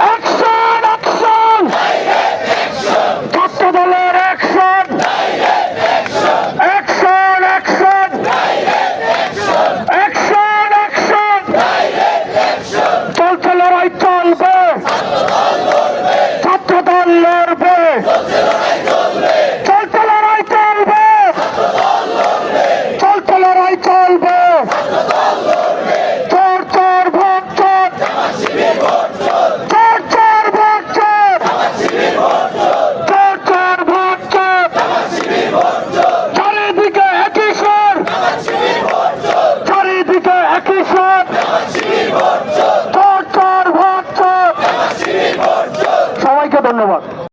Action action ছাত্র দলের action action action action action চলছে লড়াই চলবে ছাত্র দল লড়বে চলছে লড়াই চলবে চলছে লড়াই চলবে একই সবাইকে ধন্যবাদ।